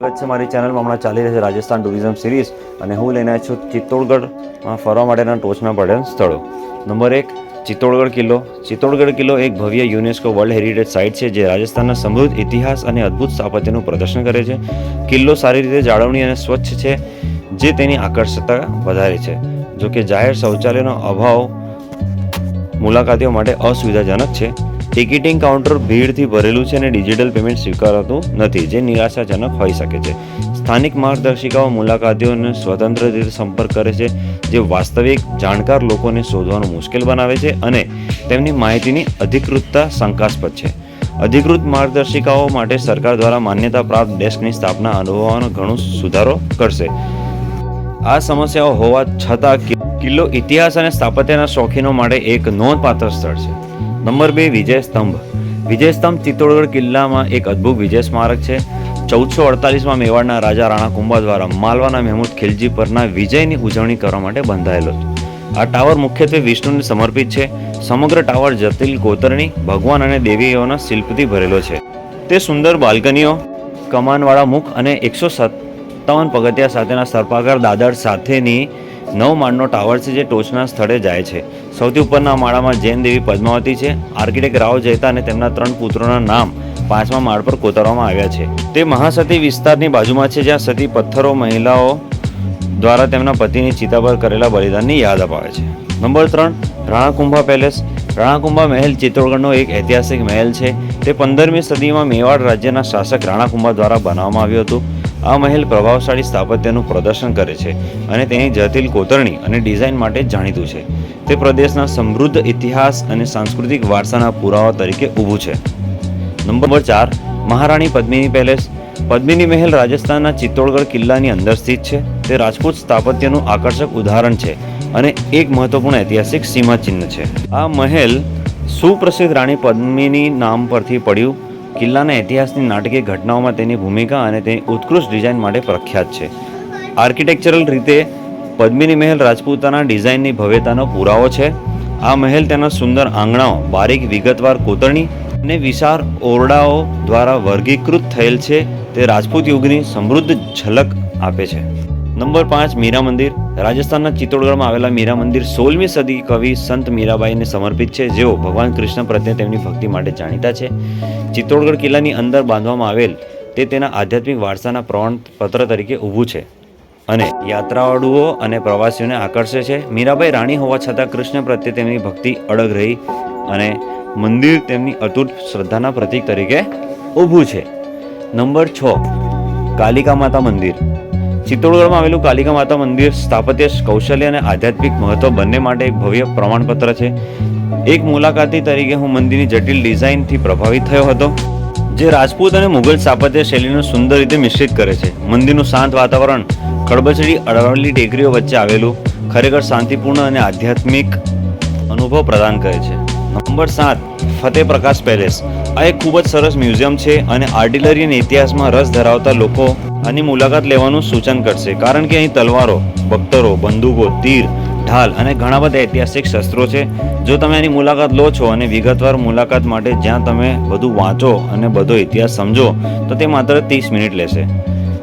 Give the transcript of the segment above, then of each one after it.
સ્વાગત છે મારી ચેનલમાં હમણાં ચાલી રહી છે રાજસ્થાન ટુરિઝમ સિરીઝ અને હું લઈને આવ્યો છું ચિત્તોડગઢમાં ફરવા માટેના ટોચના પડેલ સ્થળો. નંબર એક, ચિત્તોડગઢ કિલ્લો. ચિત્તોડગઢ કિલ્લો એક ભવ્ય યુનેસ્કો વર્લ્ડ હેરિટેજ સાઇટ છે જે રાજસ્થાનના સમૃદ્ધ ઇતિહાસ અને અદ્ભુત સ્થાપત્યનું પ્રદર્શન કરે છે. કિલ્લો સારી રીતે જાળવણી અને સ્વચ્છ છે જે તેની આકર્ષકતા વધારે છે. જો કે જાહેર શૌચાલયનો અભાવ મુલાકાતીઓ માટે અસુવિધાજનક છે. ટિકિટિંગ કાઉન્ટર ભીડથી ભરેલું છે અને ડિજિટલ પેમેન્ટ સ્વીકારાતું નથી, જે નિરાશાજનક હોઈ શકે છે. સ્થાનિક માર્ગદર્શિકાઓ મુલાકાતીઓને સ્વતંત્ર રીતે સંપર્ક કરે છે, જે વાસ્તવિક જાણકાર લોકોને શોધવાનું મુશ્કેલ બનાવે છે અને તેમની માહિતીની અધિકૃતતા શંકાસ્પદ છે. અધિકૃત માર્ગદર્શિકાઓ માટે સરકાર દ્વારા માન્યતા પ્રાપ્ત ડેસ્કની સ્થાપના અનુભવવાનો ઘણો સુધારો કરશે. આ સમસ્યાઓ હોવા છતાં કિલ્લો ઇતિહાસ અને સ્થાપત્યના શોખીનો માટે એક નોંધપાત્ર સ્થળ છે. નંબર બે, વિજય સ્તંભ. વિજય સ્તંભ ચિત્તોડગઢ કિલ્લામાં એક અદ્ભુત વિજય સ્મારક છે. ચૌદસો અડતાલીસમાં મેવાડના રાજા રાણા કુંભા દ્વારા માલવાના મહેમૂદ ખિલજી પરના વિજયની ઉજવણી કરવા માટે બંધાયેલો છે. આ ટાવર મુખ્યત્વે વિષ્ણુને સમર્પિત છે. સમગ્ર ટાવર જટિલ કોતરણી, ભગવાન અને દેવીઓના શિલ્પથી ભરેલો છે. તે સુંદર બાલ્કનીઓ, કમાનવાળા મુખ અને એકસો સત્તાવન પગથિયા સાથેના સર્પાકાર દાદર સાથેની નવ માળનો ટાવર છે જે ટોચના સ્થળે જાય છે. સૌથી ઉપરના માળામાં જૈન દેવી પદ્માવતી છે. આર્કિટેક્ટ રાવ જયતા અને તેમના ત્રણ પુત્રોના નામ પાંચમા માળ પર કોતરવામાં આવ્યા છે. તે મહાસતી વિસ્તારની બાજુમાં છે, જ્યાં સતી પથ્થરો મહિલાઓ દ્વારા તેમના પતિની ચિતા પર કરેલા બલિદાનની યાદ અપાવે છે. નંબર ત્રણ, રાણાકુંભા પેલેસ. રાણાકુંભા મહેલ ચિત્તોડગઢનો એક ઐતિહાસિક મહેલ છે. તે પંદરમી સદીમાં મેવાડ રાજ્યના શાસક રાણાકુંભા દ્વારા બનાવવામાં આવ્યું હતું. આ મહેલ પ્રભાવશાળી સ્થાપત્યનું પ્રદર્શન કરે છે અને તેની જટિલ કોતરણી અને ડિઝાઇન માટે જાણીતું છે. તે પ્રદેશના સમૃદ્ધ ઇતિહાસ અને સાંસ્કૃતિક વારસાના પુરાવા તરીકે ઊભું છે. નંબર ચાર, મહારાણી પદ્મિની પેલેસ. પદ્મિની મહેલ રાજસ્થાનના ચિત્તોડગઢ કિલ્લાની અંદર સ્થિત છે. તે રાજપૂત સ્થાપત્યનું આકર્ષક ઉદાહરણ છે અને એક મહત્વપૂર્ણ ઐતિહાસિક સીમાચિહ્ન છે. આ મહેલ સુપ્રસિદ્ધ રાણી પદ્મિની નામ પરથી પડ્યું કિલ્લાના ઇતિહાસની નાટકીય ઘટનાઓમાં તેની ભૂમિકા અને તેની ઉત્કૃષ્ટ ડિઝાઇન માટે પ્રખ્યાત છે. આર્કિટેક્ચરલ રીતે પદ્મિની મહેલ રાજપૂતાના ડિઝાઇનની ભવ્યતાનો પુરાવો છે. આ મહેલ તેના સુંદર આંગણાઓ, બારીક વિગતવાર કોતરણી અને વિશાળ ઓરડાઓ દ્વારા વર્ગીકૃત થયેલ છે. તે રાજપૂત યુગની સમૃદ્ધ ઝલક આપે છે. નંબર પાંચ મીરા મંદિર. રાજસ્થાનના ચિત્તોડગઢમાં આવેલા મીરા મંદિર સોળમી સદી કવિ સંત મીરાબાઈને સમર્પિત છે, જેઓ ભગવાન કૃષ્ણ પ્રત્યે તેમની ભક્તિ માટે જાણીતા છે. ચિત્તોડગઢ કિલ્લાની અંદર બાંધવામાં આવેલ તે તેના આધ્યાત્મિક વારસાના પ્રમાણપત્ર તરીકે ઊભું છે અને યાત્રાળુઓ અને પ્રવાસીઓને આકર્ષે છે. મીરાબાઈ રાણી હોવા છતાં કૃષ્ણ પ્રત્યે તેમની ભક્તિ અડગ રહી અને મંદિર તેમની અતૂટ શ્રદ્ધાના પ્રતીક તરીકે ઊભું છે. નંબર છ, કાલિકા માતા મંદિર. ચિત્તોડગઢમાં આવેલું કાલિકા માતા મંદિર સ્થાપત્ય, કૌશલ્ય અને આધ્યાત્મિક મહત્વ બંને માટે એક ભવ્ય પ્રમાણપત્ર છે. એક મુલાકાતી તરીકે હું મંદિરની જટિલ ડિઝાઇનથી પ્રભાવિત થયો હતો, જે રાજપૂત અને મુઘલ સ્થાપત્ય શૈલીનું સુંદર રીતે મિશ્રિત કરે છે. મંદિરનું શાંત વાતાવરણ ખડબચડી અડવાળી ટેકરીઓ વચ્ચે આવેલું, ખરેખર શાંતિપૂર્ણ અને આધ્યાત્મિક અનુભવ પ્રદાન કરે છે. નંબર સાત, ફતેહ પ્રકાશ પેલેસ. આ એક ખૂબ જ સરસ મ્યુઝિયમ છે અને આર્ટિલરી ઇતિહાસમાં રસ ધરાવતા લોકો આની મુલાકાત લેવાનું સૂચન કરશે. કારણ કે અહીં તલવારો, બખ્તરો, બંદૂકો, તીર, ઢાલ અને ઘણા બધા ઐતિહાસિક શસ્ત્રો છે. જો તમે આની મુલાકાત લો છો અને વિગતવાર મુલાકાત માટે જ્યાં તમે બધું વાંચો અને બધો ઇતિહાસ સમજો, તો તે માત્ર ત્રીસ મિનિટ લેશે.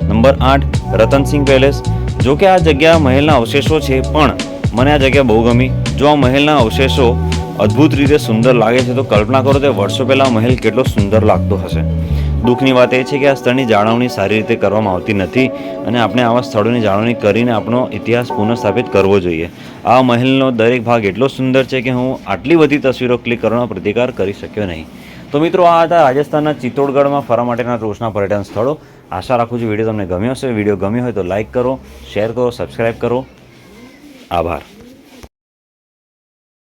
નંબર આઠ, રતનસિંહ પેલેસ. જો કે આ જગ્યા મહેલના અવશેષો છે, પણ મને આ જગ્યા બહુ ગમી. જો આ મહેલના અવશેષો અદ્ભુત રીતે સુંદર લાગે છે. તો કલ્પના કરો તે વર્ષો પહેલાં મહેલ કેટલો સુંદર લાગતો હશે. દુઃખની વાત એ છે કે આ સ્થળની જાળવણી સારી રીતે કરવામાં આવતી નથી અને આપણે આવા સ્થળોની જાળવણી કરીને આપણો ઇતિહાસ પુનઃસ્થાપિત કરવો જોઈએ. આ મહેલનો દરેક ભાગ એટલો સુંદર છે કે હું આટલી બધી તસવીરો ક્લિક કરવાનો પ્રતિકાર કરી શક્યો નહીં. તો મિત્રો, આ હતા રાજસ્થાનના ચિત્તોડગઢમાં ફરવા માટેના રોજના પર્યટન સ્થળો. આશા રાખું છું વીડિયો તમને ગમ્યો હશે. વીડિયો ગમ્યો હોય તો લાઇક કરો, શેર કરો સબસ્ક્રાઈબ કરો. આભાર.